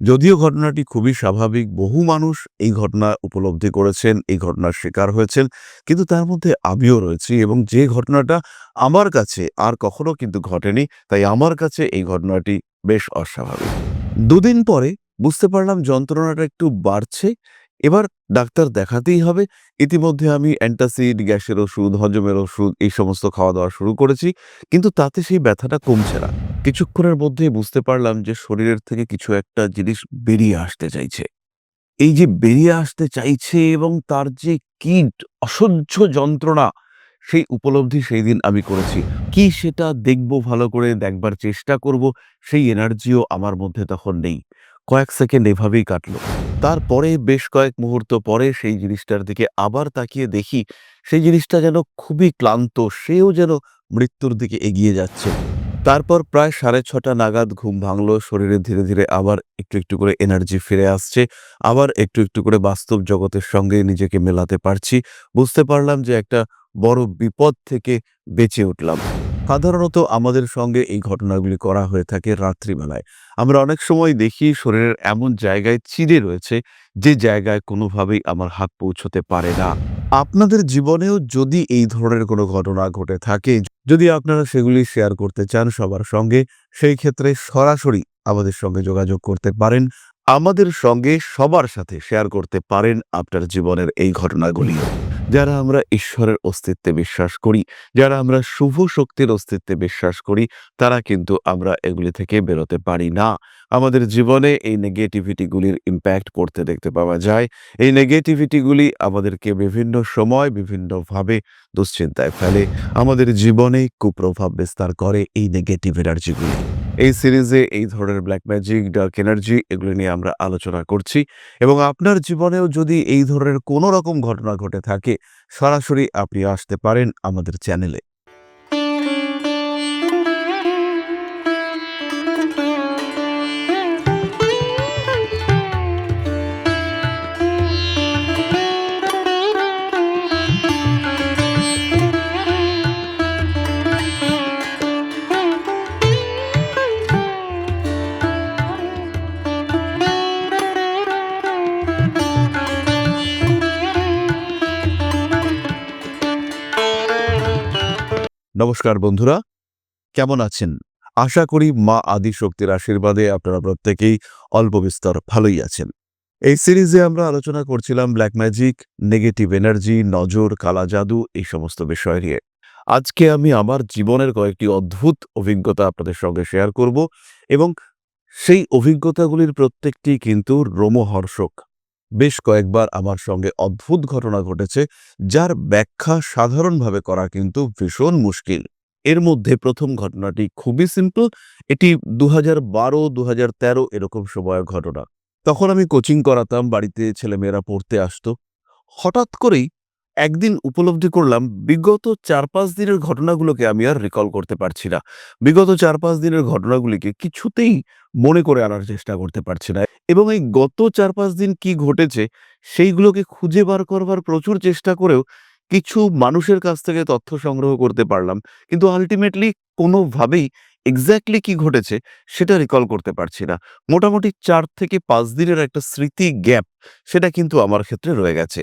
যদিও ঘটনাটি খুবই স্বাভাবিক, বহু মানুষ এই ঘটনা উপলব্ধি করেছেন, এই ঘটনার শিকার হয়েছেন, কিন্তু তার মধ্যে আমিও রয়েছি এবং যে ঘটনাটা আমার কাছে আর কখনো কিন্তু ঘটেনি, তাই আমার কাছে এই ঘটনাটি বেশ অস্বাভাবিক। দুদিন পরে বুঝতে পারলাম যন্ত্রণাটা একটু বাড়ছে, এবার ডাক্তার দেখাতেই হবে। ইতিমধ্যে আমি অ্যান্টাসিড, গ্যাসের ওষুধ, হজমের ওষুধ এই সমস্ত খাওয়া দাওয়া শুরু করেছি, কিন্তু তাতে সেই ব্যথাটা কমছে না। কিছুক্ষণের মধ্যেই বুঝতে পারলাম যে শরীরের থেকে কিছু একটা জিনিস বেরিয়ে আসতে চাইছে। এই যে বেরিয়ে আসতে চাইছে এবং তার যে কীট অসহ্য যন্ত্রণা, সেই উপলব্ধি সেই দিন আমি করেছি। কি সেটা দেখব ভালো করে, দেখবার চেষ্টা করব, সেই এনার্জিও আমার মধ্যে তখন নেই। কয়েক সেকেন্ড এভাবেই কাটলো। তারপরে বেশ কয়েক মুহূর্ত পরে সেই জিনিসটার দিকে আবার তাকিয়ে দেখি, সেই জিনিসটা যেন খুবই ক্লান্ত, সেও যেন মৃত্যুর দিকে এগিয়ে যাচ্ছে। তারপর প্রায় সাড়ে ছটা নাগাদ ঘুম ভাঙলো, শরীরে ধীরে ধীরে আবার একটু একটু করে এনার্জি ফিরে আসছে, আবার একটু একটু করে বাস্তব জগতের সঙ্গে নিজেকে মেলাতে পারছি। বুঝতে পারলাম যে একটা বড় বিপদ থেকে বেঁচে উঠলাম। সাধারণত আমাদের সঙ্গে এই ঘটনাগুলি করা হয়ে থাকে রাত্রিবেলায়। আমরা অনেক সময় দেখি শরীরের এমন জায়গায় চিড়ে রয়েছে, যে জায়গায় কোনোভাবেই আমার হাত পৌঁছতে পারে না। আপনাদের জীবনেও যদি এই ধরনের কোনো ঘটনা ঘটে থাকে যদি আপনারা সেগুলি শেয়ার করতে চান সবার সঙ্গে, সেই ক্ষেত্রে সরাসরি আমাদের সঙ্গে যোগাযোগ করতে পারেন। আমাদের সঙ্গে সবার সাথে শেয়ার করতে পারেন আপনার জীবনের এই ঘটনাগুলিও যারা আমরা ঈশ্বরের অস্তিত্বে বিশ্বাস করি, যারা আমরা শুভ শক্তির অস্তিত্বে বিশ্বাস করি, তারা কিন্তু আমরা এগুলি থেকে বেরোতে পারি না। আমাদের জীবনে এই নেগেটিভিটিগুলির ইম্প্যাক্ট পড়তে দেখতে পাওয়া যায়। এই নেগেটিভিটিগুলি আমাদেরকে বিভিন্ন সময় বিভিন্নভাবে দুশ্চিন্তায় ফেলে। আমাদের জীবনে কুপ্রভাব বিস্তার করে এই নেগেটিভ এনার্জিগুলি এই সিরিজে এই ধরনের ব্ল্যাক ম্যাজিক ডার্ক এনার্জি এগুলি নিয়ে আমরা আলোচনা করছি এবং আপনার জীবনেও যদি এই ধরনের কোনো রকম ঘটনা ঘটে থাকে, সরাসরি আপনি আসতে পারেন আমাদের চ্যানেলে নমস্কার বন্ধুরা, কেমন আছেন? আশা করি মা আদি শক্তির আশীর্বাদে আপনারা প্রত্যেকেই অল্প বিস্তর ভালোই আছেন। এই সিরিজে আমরা আলোচনা করছিলাম ব্ল্যাক ম্যাজিক নেগেটিভ এনার্জি নজর, কালা জাদু এই সমস্ত বিষয় নিয়ে। আজকে আমি আমার জীবনের কয়েকটি অদ্ভুত অভিজ্ঞতা আপনাদের সঙ্গে শেয়ার করব এবং সেই অভিজ্ঞতাগুলির প্রত্যেকটি কিন্তু রোমহর্ষক। বেশ কয়েকবার আমার সঙ্গে অদ্ভুত ঘটনা ঘটেছে, যার ব্যাখ্যা সাধারণভাবে করা কিন্তু ভীষণ মুশকিল। এর মধ্যে প্রথম ঘটনাটি খুবই সিম্পল এটি দু হাজার বারো দু হাজার তেরো এরকম সময়ের ঘটনা। তখন আমি কোচিং করাতাম, বাড়িতে ছেলেমেয়েরা পড়তে আসতো। হঠাৎ করেই একদিন উপলব্ধি করলাম, বিগত চার পাঁচ দিনের ঘটনাগুলোকে আমি আর রিকল করতে পারছি না। বিগত চার পাঁচ দিনের ঘটনাগুলিকে কিছুতেই মনে করে আনার চেষ্টা করতে পারছি না। এবং এই গত চার পাঁচ দিন কি ঘটেছে, সেইগুলোকে খুঁজে বার করবার প্রচুর চেষ্টা করেও কিছু মানুষের কাছ থেকে তথ্য সংগ্রহ করতে পারলাম। কিন্তু আলটিমেটলি কোনোভাবেই এক্স্যাক্টলি কি ঘটেছে সেটা রিকল করতে পারছি না। মোটামুটি চার থেকে পাঁচ দিনের একটা স্মৃতি গ্যাপ সেটা কিন্তু আমার ক্ষেত্রে রয়ে গেছে।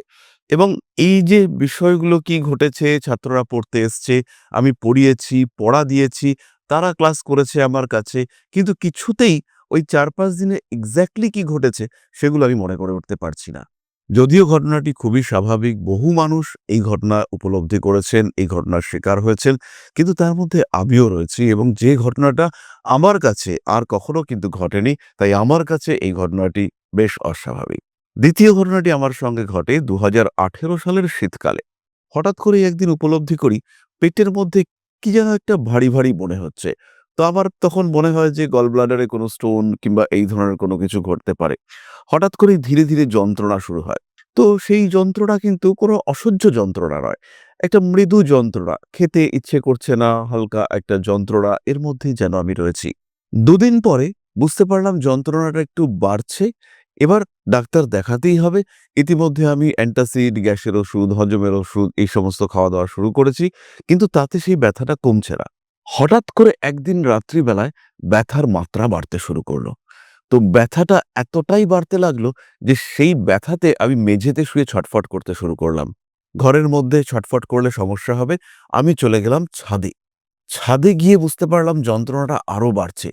এবং এই যে বিষয়গুলো কি ঘটেছে, ছাত্ররা পড়তে এসছে, আমি পড়িয়েছি, পড়া দিয়েছি, তারা ক্লাস করেছে আমার কাছে, কিন্তু কিছুতেই ওই চার পাঁচ দিনে এক্স্যাক্টলি কি ঘটেছে সেগুলো আমি মনে করে উঠতে পারছি না। যদিও ঘটনাটি খুবই স্বাভাবিক, বহু মানুষ এই ঘটনা উপলব্ধি করেছেন, এই ঘটনার শিকার হয়েছেন, কিন্তু তার মধ্যে আমিও রয়েছি এবং যে ঘটনাটা আমার কাছে আর কখনো কিন্তু ঘটেনি, তাই আমার কাছে এই ঘটনাটি বেশ অস্বাভাবিক। দ্বিতীয় ঘটনাটি আমার সঙ্গে ঘটে দু হাজার আঠেরো সালের শীতকালে। হঠাৎ করে একদিন উপলব্ধি করি পেটের মধ্যে কি যেন একটা ভারী ভারী মনে হচ্ছে। তো আমার তখন মনে হয় যে গল ব্লাডারে কোনো স্টোন কিংবা এই ধরনের কোনো কিছু ঘটতে পারে। হঠাৎ করে ধীরে ধীরে যন্ত্রণা শুরু হয়। তো সেই যন্ত্রণা কিন্তু কোনো অসহ্য যন্ত্রণা নয়। একটা মৃদু যন্ত্রণা, খেতে ইচ্ছে করছে না, হালকা একটা যন্ত্রণা এর মধ্যেই যেন আমি রয়েছি। দুদিন পরে বুঝতে পারলাম যন্ত্রণাটা একটু বাড়ছে। এবার ডাক্তার দেখাতেই হবে। ইতিমধ্যে আমি অ্যান্টাসিড গ্যাসের ওষুধ, হজমের ওষুধ এই সমস্ত খাওয়া দাওয়া শুরু করেছি। কিন্তু তাতে সেই ব্যথাটা কমছে না। হঠাৎ করে একদিন রাত্রিবেলায় ব্যথার মাত্রা বাড়তে শুরু করল। তো ব্যথাটা এতটাই বাড়তে লাগল যে সেই ব্যথাতে আমি মেঝেতে শুয়ে ছটফট করতে শুরু করলাম। ঘরের মধ্যে ছটফট করলে সমস্যা হবে, আমি চলে গেলাম ছাদে। ছাদে গিয়ে বুঝতে পারলাম যন্ত্রণাটা আরও বাড়ছে।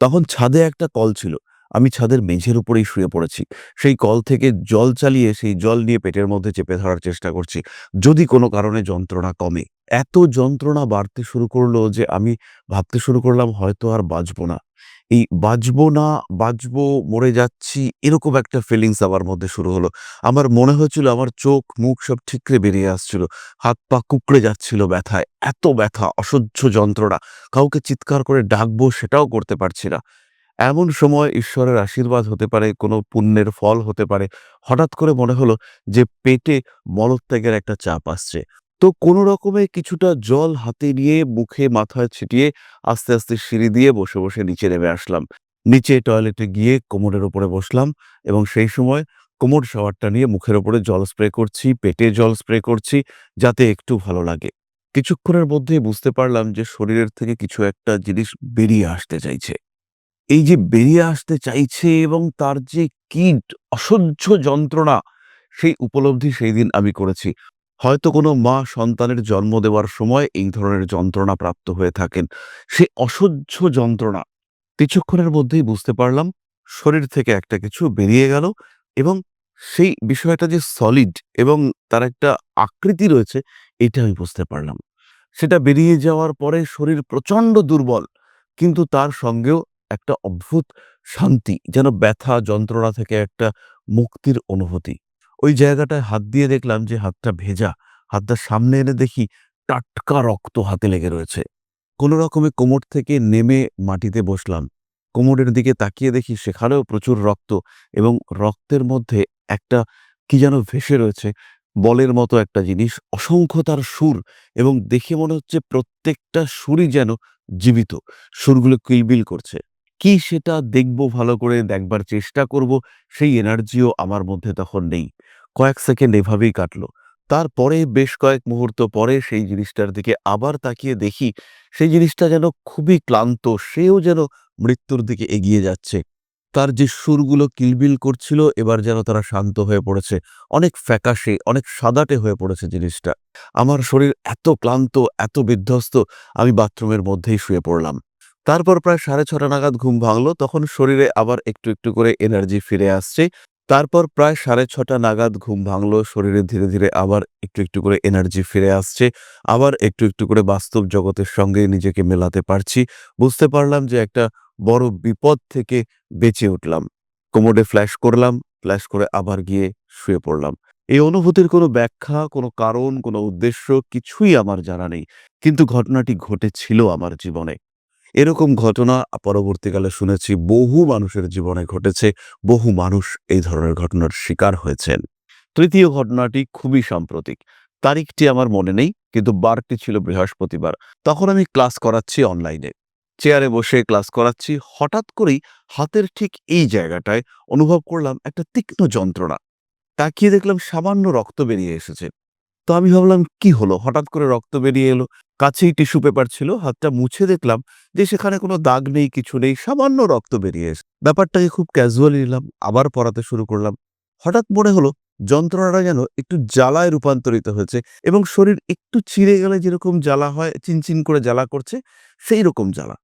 তখন ছাদে একটা কল ছিল, আমি ছাদের মেঝের উপরেই শুয়ে পড়েছি। সেই কল থেকে জল চালিয়ে, সেই জল নিয়ে পেটের মধ্যে চেপে ধরার চেষ্টা করছি, যদি কোনো কারণে যন্ত্রণা কমে। এত যন্ত্রণা বাড়তে শুরু করল যে আমি ভাবতে শুরু করলাম হয়তো আর বাঁচবো না। এই বাঁচবো না, বাঁচবো, মরে যাচ্ছি এরকম একটা ফিলিংস আমার মধ্যে শুরু হলো। আমার মনে হচ্ছিল আমার চোখ, মুখ সব ঠিকরে বেরিয়ে আসছিল। হাত পা কুকড়ে যাচ্ছিল ব্যথায়, এত ব্যথা, অসহ্য যন্ত্রণা। কাউকে চিৎকার করে ডাকবো সেটাও করতে পারছি না। এমন সময় ঈশ্বরের আশীর্বাদ হতে পারে, কোনো পুণ্যের ফল হতে পারে। হঠাৎ করে মনে হলো যে পেটে মলত্যাগের একটা চাপ আসছে। তো কোনো রকমে কিছুটা জল হাতে নিয়ে মুখে, মাথায় ছিটিয়ে আস্তে আস্তে সিঁড়ি দিয়ে বসে বসে নিচে নেমে আসলাম। নিচে টয়লেটে গিয়ে কোমরের ওপরে বসলাম এবং সেই সময় কোমর শাওয়ারটা নিয়ে মুখের ওপরে জল স্প্রে করছি, পেটে জল স্প্রে করছি যাতে একটু ভালো লাগে। কিছুক্ষণের মধ্যেই বুঝতে পারলাম যে শরীরের থেকে কিছু একটা জিনিস বেরিয়ে আসতে চাইছে। এই যে বেরিয়ে আসতে চাইছে এবং তার যে কি অসহ্য যন্ত্রণা, সেই উপলব্ধি সেই দিন আমি করেছি। হয়তো কোনো মা সন্তানের জন্ম দেওয়ার সময় এই ধরনের যন্ত্রণা প্রাপ্ত হয়ে থাকেন। সে অসহ্য যন্ত্রণা। কিছুক্ষণের মধ্যেই বুঝতে পারলাম, শরীর থেকে একটা কিছু বেরিয়ে গেল এবং সেই বিষয়টা যে সলিড এবং তার একটা আকৃতি রয়েছে, এটা আমি বুঝতে পারলাম। সেটা বেরিয়ে যাওয়ার পরে শরীর প্রচণ্ড দুর্বল, কিন্তু তার সঙ্গেও একটা অদ্ভুত শান্তি, যেন ব্যথা, যন্ত্রণা থেকে একটা মুক্তির অনুভূতি। ওই জায়গাটায় হাত দিয়ে দেখলাম যে হাতটা ভেজা। হাতটা সামনে এনে দেখি টাটকা রক্ত হাতে লেগে রয়েছে। কোনো রকমে কোমর থেকে নেমে মাটিতে বসলাম। কোমরের দিকে তাকিয়ে দেখি সেখানেও প্রচুর রক্ত এবং রক্তের মধ্যে একটা কি যেন ভেসে রয়েছে, বলের মতো একটা জিনিস, অসংখ্য তার সুর এবং দেখে মনে হচ্ছে প্রত্যেকটা সুরই যেন জীবিত। সুরগুলো কিলবিল করছে। কি সেটা দেখব ভালো করে দেখবার চেষ্টা করব, সেই এনার্জিও আমার মধ্যে তখন নেই। কয়েক সেকেন্ড এভাবেই কাটলো। তারপরে বেশ কয়েক মুহূর্ত পরে সেই জিনিসটার দিকে আবার তাকিয়ে দেখি, সেই জিনিসটা যেন খুবই ক্লান্ত, সেও যেন মৃত্যুর দিকে এগিয়ে যাচ্ছে। তার যে সুরগুলো কিলবিল করছিল, এবার যেন তারা শান্ত হয়ে পড়েছে। অনেক ফ্যাকাশে, অনেক সাদাটে হয়ে পড়েছে জিনিসটা। আমার শরীর এত ক্লান্ত, এত বিধ্বস্ত, আমি বাথরুমের মধ্যেই শুয়ে পড়লাম। তারপর প্রায় সাড়ে ছটা নাগাদ ঘুম ভাঙলো, তখন শরীরে আবার একটু একটু করে এনার্জি ফিরে আসছে। তারপর প্রায় সাড়ে ছটা নাগাদ ঘুম ভাঙলো, শরীরে ধীরে ধীরে আবার একটু একটু করে এনার্জি ফিরে আসছে, আবার একটু একটু করে বাস্তব জগতের সঙ্গে নিজেকে মেলাতে পারছি। বুঝতে পারলাম যে একটা বড় বিপদ থেকে বেঁচে উঠলাম। কোমোডে ফ্ল্যাশ করলাম ফ্ল্যাশ করে আবার গিয়ে শুয়ে পড়লাম। এই অনুভূতির কোনো ব্যাখ্যা, কোনো কারণ, কোনো উদ্দেশ্য কিছুই আমার জানা নেই। কিন্তু ঘটনাটি ঘটেছিল আমার জীবনে। এরকম ঘটনা পরবর্তীকালে শুনেছি বহু মানুষের জীবনে ঘটেছে, বহু মানুষ এই ধরনের ঘটনার শিকার হয়েছেন। তৃতীয় ঘটনাটি খুবই সাম্প্রতিক। তারিখটি আমার মনে নেই, কিন্তু বারটি ছিল বৃহস্পতিবার। তখন আমি ক্লাস করাচ্ছি অনলাইনে। চেয়ারে বসে ক্লাস করাচ্ছি, হঠাৎ করেই হাতের ঠিক এই জায়গাটায় অনুভব করলাম একটা তীক্ষ্ণ যন্ত্রণা। তাকিয়ে দেখলাম সামান্য রক্ত বেরিয়ে এসেছে। তো আমি ভাবলাম, কি হলো? হঠাৎ করে রক্ত বেরিয়ে এলো? কাছেই টিস্যু পেপার ছিল, হাতটা মুছে দেখলাম যে সেখানে কোনো দাগ নেই, কিছু নেই, সামান্য রক্ত বেরিয়ে এসে ব্যাপারটাকে খুব ক্যাজুয়ালি নিলাম, আবার পড়াতে শুরু করলাম। হঠাৎ মনে হলো যন্ত্রণাটা যেন একটু জ্বালায় রূপান্তরিত হয়েছে এবং শরীর একটু চিড়ে গেলে যেরকম জ্বালা হয়, চিনচিন করে জ্বালা করছে সেই রকম জ্বালা।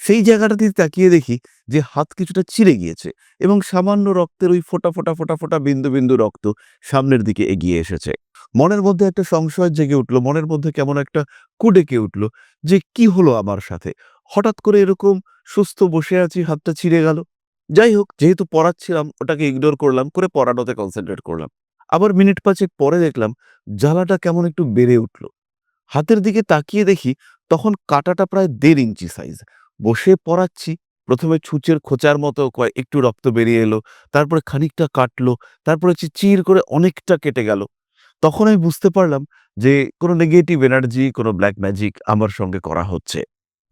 সেই জায়গাটাতে তাকিয়ে দেখি যে হাত কিছুটা চিড়ে গিয়েছে এবং সামান্য রক্তের ওই ফোটা ফোটা ফোটা ফোটা বিন্দু বিন্দু রক্ত সামনের দিকে এগিয়ে এসেছে। মনের মধ্যে একটা সংশয় জেগে উঠল, মনের মধ্যে কেমন একটা কুডেকে উঠল যে, কি হলো আমার সাথে? হঠাৎ করে এরকম সুস্থ বসে আছি, হাতটা ছিঁড়ে গেল। যাই হোক, যেহেতু পড়াচ্ছিলাম, ওটাকে ইগনোর করলাম, করে পড়ানোতে কনসেন্ট্রেট করলাম। আবার মিনিট পাঁচেক পরে দেখলাম, জ্বালাটা কেমন একটু বেড়ে উঠল। হাতের দিকে তাকিয়ে দেখি, তখন কাটাটা প্রায় দেড় ইঞ্চি সাইজ বসে পড়াচ্ছি, প্রথমে ছুঁচের খোঁচার মতো একটু রক্ত বেরিয়ে এলো, তারপরে খানিকটা কাটলো, তারপরে চির করে অনেকটা কেটে গেল। তখন আমি বুঝতে পারলাম যে কোনো নেগেটিভ এনার্জি কোনো ব্ল্যাক ম্যাজিক আমার সঙ্গে করা হচ্ছে।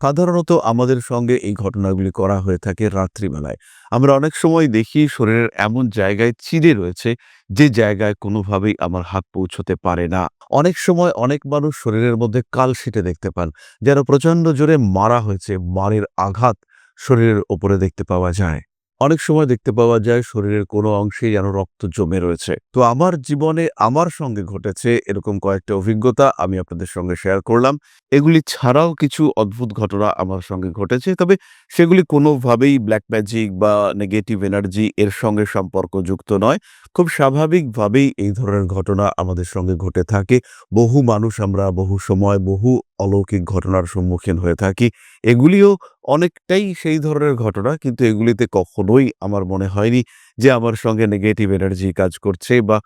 সাধারণত আমাদের সঙ্গে এই ঘটনাগুলি করা হয়ে থাকে রাত্রিবেলায়। আমরা অনেক সময় দেখি শরীরের এমন জায়গায় চিড়ে রয়েছে যে জায়গায় কোনোভাবেই আমার হাত পৌঁছতে পারে না। অনেক সময় অনেক মানুষ শরীরের মধ্যে কাল সেটে দেখতে পান, যেন প্রচণ্ড জোরে মারা হয়েছে, মারের আঘাত শরীরের ওপরে দেখতে পাওয়া যায়। অনেক সময় দেখতে পাওয়া যায় শরীরের কোনো অংশে যেন রক্ত জমে রয়েছে। তো আমার জীবনে আমার সঙ্গে ঘটেছে এরকম কয়েকটা অভিজ্ঞতা আমি আপনাদের সঙ্গে শেয়ার করলাম। এগুলি ছাড়াও কিছু অদ্ভুত ঘটনা আমার সঙ্গে ঘটেছে। তবে সেগুলি কোনোভাবেই ব্ল্যাক ম্যাজিক বা নেগেটিভ এনার্জি এর সঙ্গে সম্পর্কযুক্ত নয়। খুব স্বাভাবিকভাবেই এই ধরনের ঘটনা আমাদের সঙ্গে ঘটে থাকে। বহু মানুষ আমরা বহু সময় বহু অলৌকিক ঘটনার সম্মুখীন হয়ে থাকি। এগুলিও অনেকটাই সেই ধরনের ঘটনা, কিন্তু এগুলিতে কখনোই আমার মনে হয়নি যে আমার সঙ্গে নেগেটিভ এনার্জি কাজ করছে বা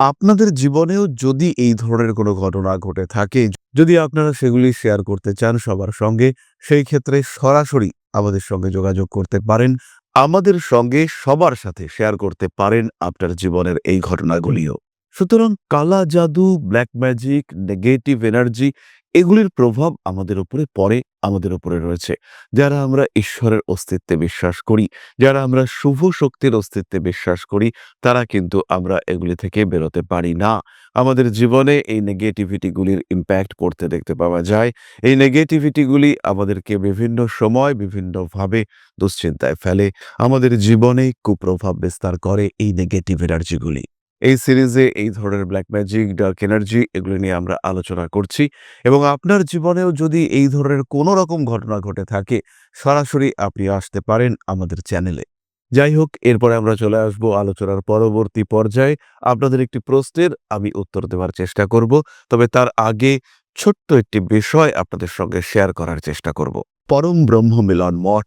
আপনাদের জীবনেও যদি এই ধরনের কোনো ঘটনা ঘটে থাকে, যদি আপনারা সেগুলি শেয়ার করতে চান সবার সঙ্গে, সেই ক্ষেত্রে সরাসরি আমাদের সঙ্গে যোগাযোগ করতে পারেন। আমাদের সঙ্গে সবার সাথে শেয়ার করতে পারেন আপনার জীবনের এই ঘটনাগুলিও। সুতরাং কালা জাদু ব্ল্যাক ম্যাজিক নেগেটিভ এনার্জি এগুলির প্রভাব আমাদের উপরে পড়ে, আমাদের উপরে রয়েছে। যারা আমরা ঈশ্বরের অস্তিত্বে বিশ্বাস করি, যারা আমরা শুভ শক্তির অস্তিত্বে বিশ্বাস করি, তারা কিন্তু আমরা এগুলি থেকে বেরোতে পারি না। আমাদের জীবনে এই নেগেটিভিটিগুলির ইম্প্যাক্ট পড়তে দেখতে পাওয়া যায়। এই নেগেটিভিটিগুলি আমাদেরকে বিভিন্ন সময় বিভিন্নভাবে দুশ্চিন্তায় ফেলে। আমাদের জীবনে কুপ্রভাব বিস্তার করে এই নেগেটিভ এনার্জিগুলি এই সিরিজে এই ধরনের ব্ল্যাক ম্যাজিক ডার্ক এনার্জি এগুলি নিয়ে আমরা আলোচনা করছি এবং আপনার জীবনেও যদি এই ধরনের কোনো রকম ঘটনা ঘটে থাকে, সরাসরি আপনি আসতে পারেন আমাদের চ্যানেলে যাই হোক, এরপরে আমরা চলে আসব আলোচনার পরবর্তী পর্যায়ে। আপনাদের একটি প্রশ্নের আমি উত্তর দেওয়ার চেষ্টা করব, তবে তার আগে ছোট্ট একটি বিষয় আপনাদের সঙ্গে শেয়ার করার চেষ্টা করব। পরম ব্রহ্ম মিলন মঠ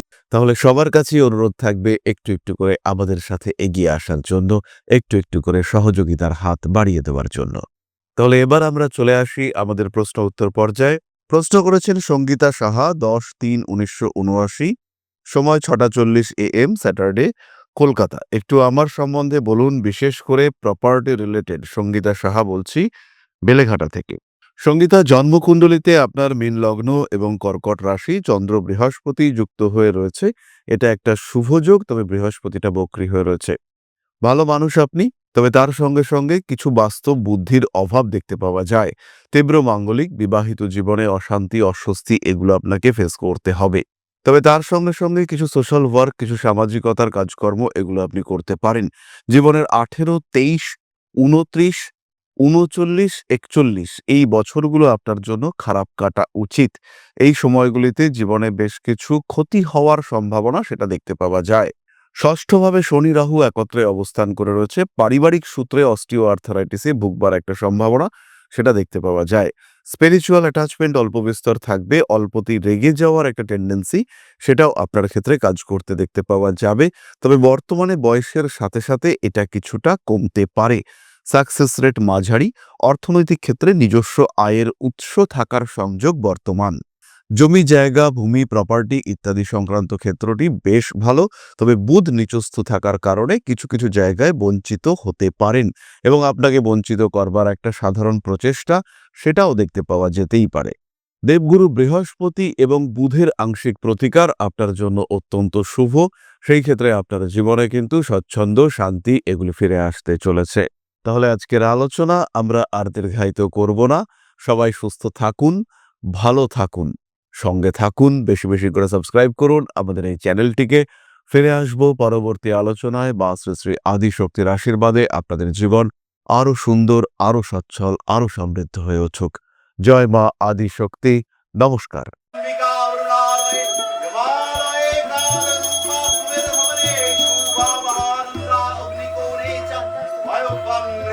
তাহলে সবার কাছেই অনুরোধ থাকবে একটু একটু করে আমাদের সাথে এগিয়ে আসার জন্য, একটু একটু করে সহযোগিতার হাত বাড়িয়ে দেওয়ার জন্য। তাহলে এবার আমরা চলে আসি আমাদের প্রশ্ন উত্তর পর্যায়ে। প্রশ্ন করেছেন সঙ্গীতা সাহা, দশ তিন উনিশশো সময় ছটা চল্লিশ এ এম, স্যাটারডে, কলকাতা। একটু আমার সম্বন্ধে বলুন, বিশেষ করে প্রপার্টি রিলেটেড সঙ্গীতা সাহা বলছি, বেলেঘাটা থেকে। সঙ্গীতা জন্মকুণ্ডলিতে আপনার মীন লগ্ন এবং কর্কট রাশি চন্দ্র বৃহস্পতি যুক্ত হয়ে রয়েছে। এটা একটা শুভযোগ তবে বৃহস্পতিটা বক্রী হয়ে রয়েছে। ভালো মানুষ আপনি, তবে তার সঙ্গে সঙ্গে কিছু বাস্তব বুদ্ধির অভাব দেখতে পাওয়া যায়। তীব্র মাঙ্গলিক, বিবাহিত জীবনে অশান্তি, অস্বস্তি এগুলো আপনাকে ফেস করতে হবে। তবে তার সঙ্গে সঙ্গে কিছু সোশ্যাল ওয়ার্ক কিছু সামাজিকতার কাজকর্ম এগুলো আপনি করতে পারেন। জীবনের আঠেরো, তেইশ, উনত্রিশ উনচল্লিশ একচল্লিশ, এই বছরগুলো আপনার জন্য খারাপ কাটা উচিত। এই সময়গুলিতে জীবনে বেশ কিছু ক্ষতি হওয়ার সম্ভাবনা সেটা দেখতে পাওয়া যায়। ষষ্ঠভাবে শনি রাহু একত্রে অবস্থান করে রয়েছে। পারিবারিক সূত্রে অস্টিও আর্থারাইটিসে ভুগবার একটা সম্ভাবনা সেটা দেখতে পাওয়া যায়। স্পিরিচুয়াল অ্যাটাচমেন্ট অল্প বিস্তর থাকবে, অল্পতেই রেগে যাওয়ার একটা টেন্ডেন্সি সেটাও আপনার ক্ষেত্রে কাজ করতে দেখতে পাওয়া যাবে। তবে বর্তমানে বয়সের সাথে সাথে এটা কিছুটা কমতে পারে। সাকসেস রেট মাঝারি, অর্থনৈতিক ক্ষেত্রে নিজস্ব আয়ের উৎস থাকার সংযোগ বর্তমান। জমি জায়গা, ভূমি প্রপার্টি ইত্যাদি সংক্রান্ত ক্ষেত্রটি বেশ ভালো, তবে বুধ নিচস্থ থাকার কারণে কিছু কিছু জায়গায় বঞ্চিত হতে পারেন এবং আপনাকে বঞ্চিত করবার একটা সাধারণ প্রচেষ্টা সেটাও দেখতে পাওয়া যেতেই পারে। দেবগুরু বৃহস্পতি এবং বুধের আংশিক প্রতিকার আপনার জন্য অত্যন্ত শুভ, সেই ক্ষেত্রে আপনার জীবনে কিন্তু স্বচ্ছন্দ, শান্তি এগুলি ফিরে আসতে চলেছে। তাহলে আজকের আলোচনা আমরা আর দীর্ঘায়িত করব না। সবাই সুস্থ থাকুন, ভালো থাকুন, সঙ্গে থাকুন, বেশি বেশি করে সাবস্ক্রাইব করুন। আমাদের এই চ্যানেলটিকে ফিরে আসব পরবর্তী আলোচনায়। বা শ্রী শ্রী আদি শক্তির আশীর্বাদে আপনাদের জীবন আরও সুন্দর, আরও সচ্ছল, আরও সমৃদ্ধ হয়ে উঠুক। জয় মা আদি শক্তি নমস্কার। Amin.